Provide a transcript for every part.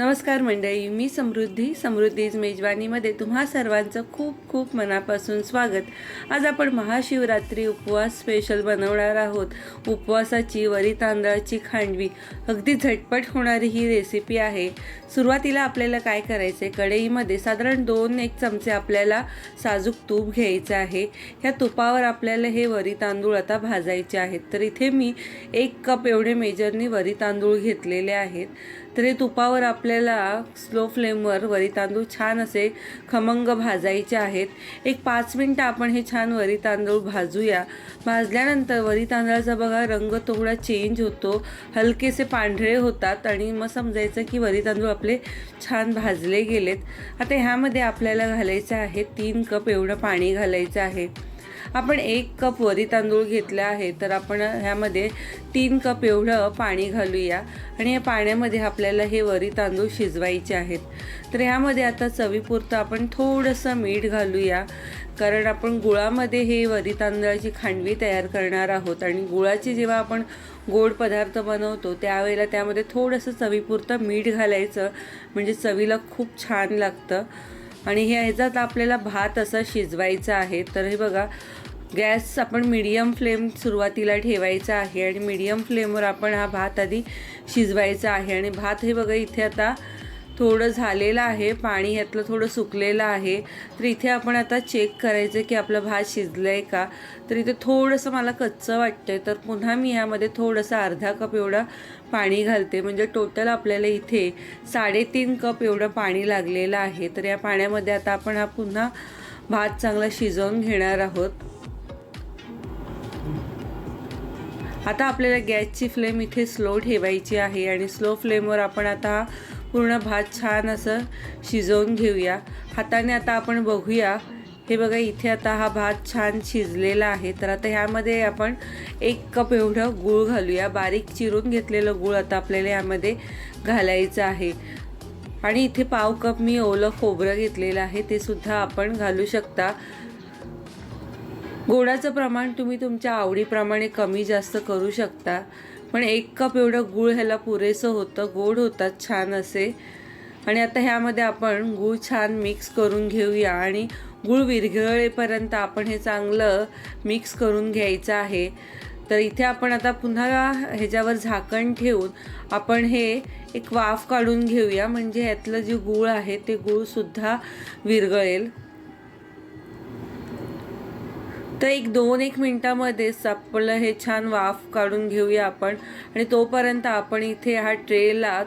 नमस्कार मंडळी मी समृद्धी समृद्धीज मेजवानीमध्ये तुम्हा सर्वांचं खूप खूप मनापासून स्वागत. आज आपण महाशिवरात्री उपवास स्पेशल बनवणार आहोत. उपवासाची वरी तांदळाची खांडवी. अगदी झटपट होणारी ही रेसिपी आहे. सुरुवातीला आपल्याला काय करायचं आहे कढईमध्ये साधारण दोन एक चमचे आपल्याला साजूक तूप घ्यायचं आहे. ह्या तुपावर आपल्याला हे वरी तांदूळ आता भाजायचे आहेत. तर इथे मी एक कप एवढे मेजरनी वरी तांदूळ घेतलेले आहेत. तर हे तुपावर आपल्याला स्लो फ्लेमवर वरी तांदूळ छान असे खमंग भाजायचे आहेत. एक पाच मिनटं आपण हे छान वरी तांदूळ भाजूया. भाजल्यानंतर वरी तांदळाचा बघा रंग थोडा चेंज होतो. हलकेसे पांढरे होतात आणि मग समजायचं की वरी तांदूळ आपले छान भाजले गेलेत. आता ह्यामध्ये आपल्याला घालायचं आहे तीन कप एवढं पाणी घालायचं आहे. आपण एक कप वरी तांदूळ घेतला आहे तर आपण ह्यामध्ये तीन कप एवढं पाणी घालूया. आणि या पाण्यामध्ये आपल्याला हे वरी तांदूळ शिजवायचे आहेत. तर ह्यामध्ये आता चवीपुरतं आपण थोडंसं मीठ घालूया. कारण आपण गुळामध्ये हे वरी तांदळाची खांडवी तयार करणार आहोत. आणि गुळाची जेव्हा आपण गोड पदार्थ बनवतो त्यावेळेला त्यामध्ये थोडंसं चवीपुरतं मीठ घालायचं. म्हणजे चवीला खूप छान लागतं. आणि हे ह्याच्यात आपल्याला भात असा शिजवायचा आहे. तर हे बघा गॅस आपण मीडियम फ्लेम सुरुवातीला ठेवायचा आहे आणि मीडियम फ्लेमवर आपण हा भात आधी शिजवायचा आहे. आणि भात हे बघा इथे आता थोडं झालेलं आहे पाणी यातलं थोडं सुकलेलं आहे. तर इथे आपण आता चेक करायचं की आपलं भात शिजलं आहे का? तर इथे थोडंसं मला कच्चं वाटतं आहे तर पुन्हा मी ह्यामध्ये थोडंसं अर्धा कप एवढं पाणी घालते. म्हणजे टोटल आपल्याला इथे साडेतीन कप एवढं पाणी लागलेलं आहे. तर या पाण्यामध्ये आता आपण हा पुन्हा भात चांगला शिजवून घेणार आहोत. आता आपल्याला गॅसची फ्लेम इथे स्लो ठेवायची आहे आणि स्लो फ्लेमवर आपण आता पूर्ण भात छान असं शिजवून घेऊया. हाताने आता आपण बघूया. हे बघा इथे आता हा भात छान शिजलेला आहे. तर आता ह्यामध्ये आपण एक कप एवढं गूळ घालूया. बारीक चिरून घेतलेलं गूळ आता आपल्याला यामध्ये घालायचं आहे. आणि इथे पाव कप मी ओलं खोबरं घेतलेलं आहे. ते सुद्धा आपण घालू शकता. गोडाचं प्रमाण तुम्ही तुमच्या आवडीप्रमाणे कमी जास्त करू शकता. पण एक कप एवढं गूळ ह्याला पुरेसं होतं गोड होतात छान असे. आणि आता ह्यामध्ये आपण गूळ छान मिक्स करून घेऊया आणि गूळ विरघळेपर्यंत आपण हे चांगलं मिक्स करून घ्यायचं आहे. तर इथे आपण आता पुन्हा ह्याच्यावर झाकण ठेवून आपण हे एक वाफ काढून घेऊया. म्हणजे ह्यातलं जे गूळ आहे ते गूळसुद्धा विरघळेल. तर एक दोन एक मिनटामध्येच आपलं हे छान वाफ काढून घेऊया आपण. आणि तोपर्यंत आपण इथे हा ट्रेला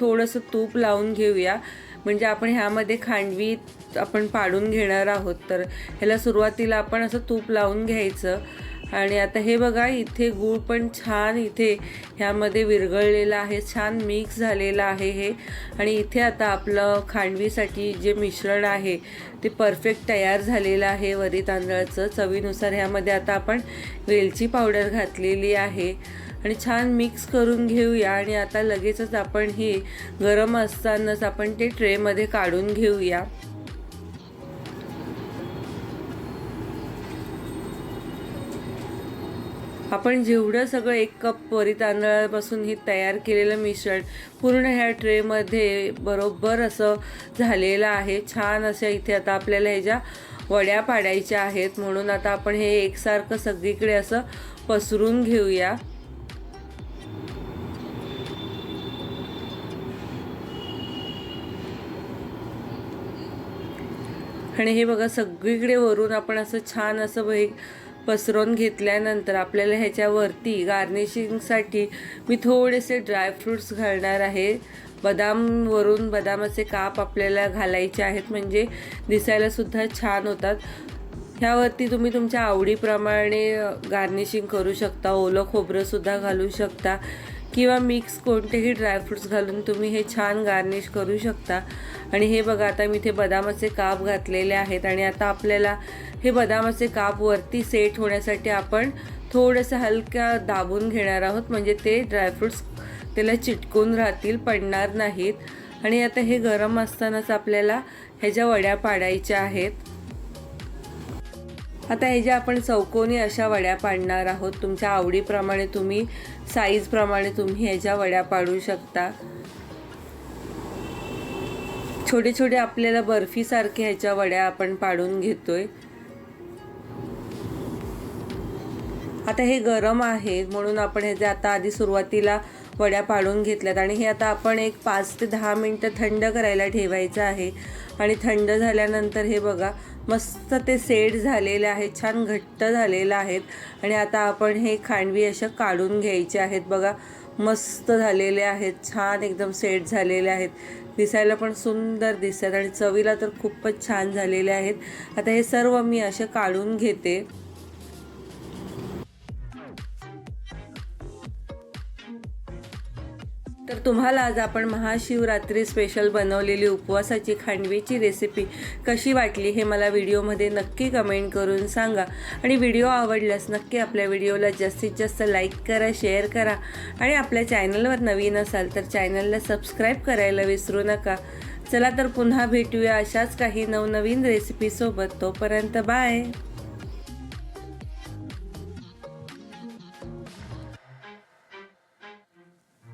थोडंसं तूप लावून घेऊया. म्हणजे आपण ह्यामध्ये खांडवी आपण पाडून घेणार आहोत. तर ह्याला सुरुवातीला आपण असं तूप लावून घ्यायचं. आणि आता हे बघा इथे गूळ पण छान इथे ह्यामध्ये विरघळलेलं आहे छान मिक्स झालेलं आहे हे. आणि इथे आता आपलं खांडवीसाठी जे मिश्रण आहे ते परफेक्ट तयार झालेलं आहे वरी तांदळाचं चवीनुसार ह्यामध्ये आता आपण वेलची पावडर घातलेली आहे. आणि छान मिक्स करून घेऊया आणि आता लगेचच आपण हे गरम असतानाच आपण ते ट्रेमध्ये काढून घेऊया. आपण जेवढं सगळं एक कप वरी तांदळापासून हे तयार केलेलं मिश्रण पूर्ण ह्या ट्रेमध्ये बरोबर असं झालेलं आहे. छान असं इथे आता आपल्याला ह्याच्या वड्या पाडायच्या आहेत. म्हणून आता आपण हे एकसारखं सगळीकडे असं पसरून घेऊया. आणि हे बघा सगळीकडे वरून आपण असं छान असं हे पसरवून घेतल्यानंतर आपल्याला ह्याच्यावरती गार्निशिंगसाठी मी थोडेसे ड्रायफ्रूट्स घालणार आहे. बदामवरून बदामाचे काप आपल्याला घालायचे आहेत म्हणजे दिसायलासुद्धा छान होतात. ह्यावरती तुम्ही तुमच्या आवडीप्रमाणे गार्निशिंग करू शकता ओलं खोबरंसुद्धा घालू शकता. किंवा मिक्स कोणतेही ड्रायफ्रूट्स घालून तुम्ही हे छान गार्निश करू शकता. आणि हे बघा आता मी इथे बदामाचे काप घातलेले आहेत आणि आता आपल्याला हे बदामाचे काप वरती सेट होण्यासाठी आपण थोडंसं हलक्या दाबून घेणार आहोत. म्हणजे ते ड्रायफ्रूट्स त्याला चिटकून राहतील पडणार नाहीत. आणि आता हे गरम असतानाच आपल्याला ह्याच्या वड्या पाडायच्या आहेत. आता ह्याच्या आपण चौकोनी अशा वड्या पाडणार आहोत तुमच्या आवडीप्रमाणे तुम्ही साईजप्रमाणे तुम्ही ह्याच्या वड्या पाडू शकता. छोटे छोटे आपल्याला बर्फीसारखे ह्याच्या वड्या आपण पाडून घेतोय. आता हे गरम आहे म्हणून आपण ह्याचे आता आधी सुरुवातीला वड्या पाडून घेतल्यात. आणि हे आता आपण एक पाच ते दहा मिनटं थंड करायला ठेवायचं आहे. आणि थंड झाल्यानंतर हे बघा मस्त ते सेट झालेले आहेत छान घट्ट झालेलं आहेत. आणि आता आपण हे खांडवी अशा काढून घ्यायचे आहेत. बघा मस्त झालेले आहेत छान एकदम सेट झालेले आहेत. दिसायला पण सुंदर दिसतात आणि चवीला तर खूपच छान झालेले आहेत. आता हे सर्व मी असे काढून घेते. तर तुम्हाला आज आपण महाशिवरात्री स्पेशल बनवलेली उपवासाची खांडवीची रेसिपी कशी वाटली हे मला व्हिडिओमध्ये नक्की कमेंट करून सांगा. आणि व्हिडिओ आवडल्यास नक्की आपल्या व्हिडिओला जास्तीत जास्त लाईक करा शेअर करा. आणि आपल्या चॅनलवर नवीन असाल तर चॅनलला सबस्क्राईब करायला विसरू नका. चला तर पुन्हा भेटूया अशाच काही नवनवीन रेसिपीसोबत तोपर्यंत बाय